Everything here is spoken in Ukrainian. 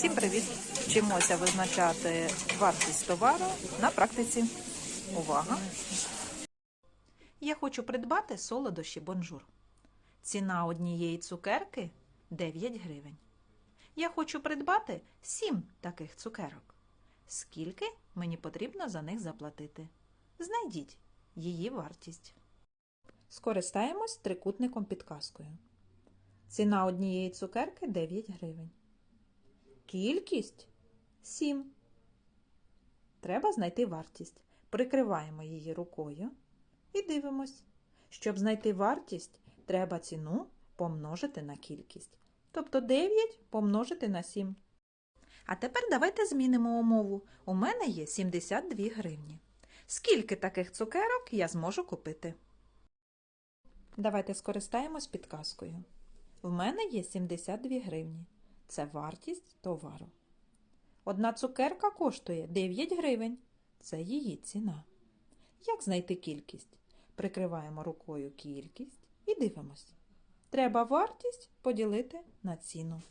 Всім привіт! Вчимося визначати вартість товару на практиці. Увага! Я хочу придбати солодощі бонжур. Ціна однієї цукерки 9 гривень. Я хочу придбати 7 таких цукерок. Скільки мені потрібно за них заплатити? Знайдіть її вартість. Скористаємось трикутником підказкою. Ціна однієї цукерки 9 гривень. Кількість 7. Треба знайти вартість. Прикриваємо її рукою і дивимось. Щоб знайти вартість, треба ціну помножити на кількість. Тобто 9 помножити на 7. А тепер давайте змінимо умову. У мене є 72 гривні. Скільки таких цукерок я зможу купити? Давайте скористаємось підказкою. В мене є 72 гривні. Це вартість товару. Одна цукерка коштує 9 гривень. Це її ціна. Як знайти кількість? Прикриваємо рукою кількість і дивимось. Треба вартість поділити на ціну.